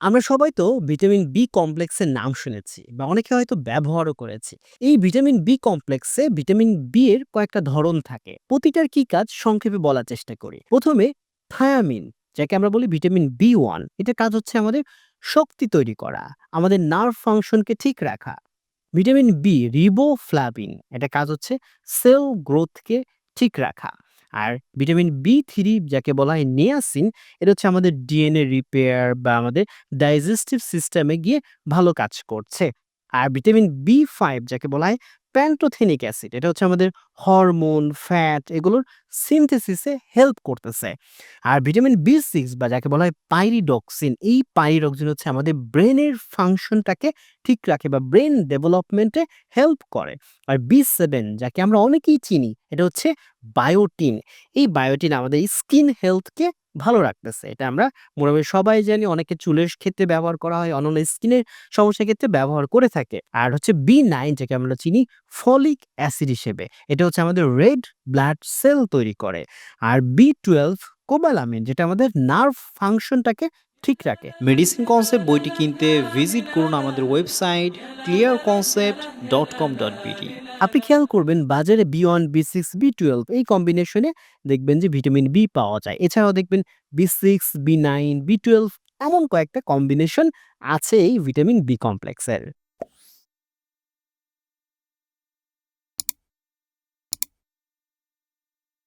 আমরা সবাই তো ভিটামিন বি কমপ্লেক্সের নাম শুনেছি বা অনেকে হয়তো ব্যবহারও করেছি। এই ভিটামিন বি কমপ্লেক্সে ভিটামিন বি এর কয়েকটা ধরন থাকে। প্রতিটার কি কাজ? সংক্ষেপে বলার চেষ্টা করি। প্রথমে থায়ামিন, যাকে আমরা বলি ভিটামিন বি ওয়ান এটার কাজ হচ্ছে আমাদের শক্তি তৈরি করা, আমাদের নার্ভ ফাংশনকে ঠিক রাখা। ভিটামিন বি রিবোফ্লাভিন এটা কাজ হচ্ছে সেল গ্রোথকে ঠিক রাখা। আর ভিটামিন বি থ্রি যাকে বলা হয় নিয়াসিন এটা হচ্ছে আমাদের ডিএনএ রিপেয়ার বা আমাদের ডাইজেস্টিভ সিস্টেমে গিয়ে ভালো কাজ করছে। আর ভিটামিন বি ফাইভ যাকে বলা হয় প্যান্টোথেনিক অ্যাসিড এটা হচ্ছে আমাদের হরমোন ফ্যাট এগুলোর সিনথেসিসে হেল্প করতেছে। আর ভিটামিন বি সিক্স বা যাকে বলা হয় পাইরিডক্সিন এই পাইরিডক্সিন হচ্ছে আমাদের ব্রেনের ফাংশনটাকে ঠিক রাখে বা ব্রেন ডেভেলপমেন্টে হেল্প করে। আর বি সেভেন যাকে আমরা অনেকেই চিনি, এটা হচ্ছে বায়োটিন এই বায়োটিন আমাদের স্কিন হেলথকে ভালো রাখতেছে। এটা আমরা মোটামুটি সবাই জানি অনেকে চুলের ক্ষেত্রে ব্যবহার করা হয়, অন্যান্য স্কিনের সমস্যার ক্ষেত্রে ব্যবহার করে থাকে। আর হচ্ছে বি নাইন যাকে আমরা চিনি ফলিক অ্যাসিড হিসেবে, এটা হচ্ছে আমাদের রেড ব্লাড সেল তৈরি করে। আর বি টুয়েলভ কোবালামিন, যেটা আমাদের নার্ভ ফাংশনটাকে ঠিক রাখে। মেডিসিন কনসেপ্ট বইটি কিনতে ভিজিট করুন আমাদের website clear concept dot com dot BD আপনি খেয়াল করবেন বাজারে B one B six B twelve এই কম্বিনেশনে দেখবেন যে ভিটামিন বি পাওয়া যায়। এছাড়াও দেখবেন B six B nine B twelve এমন কয়েকটা কম্বিনেশন আছে এই ভিটামিন বি কমপ্লেক্সের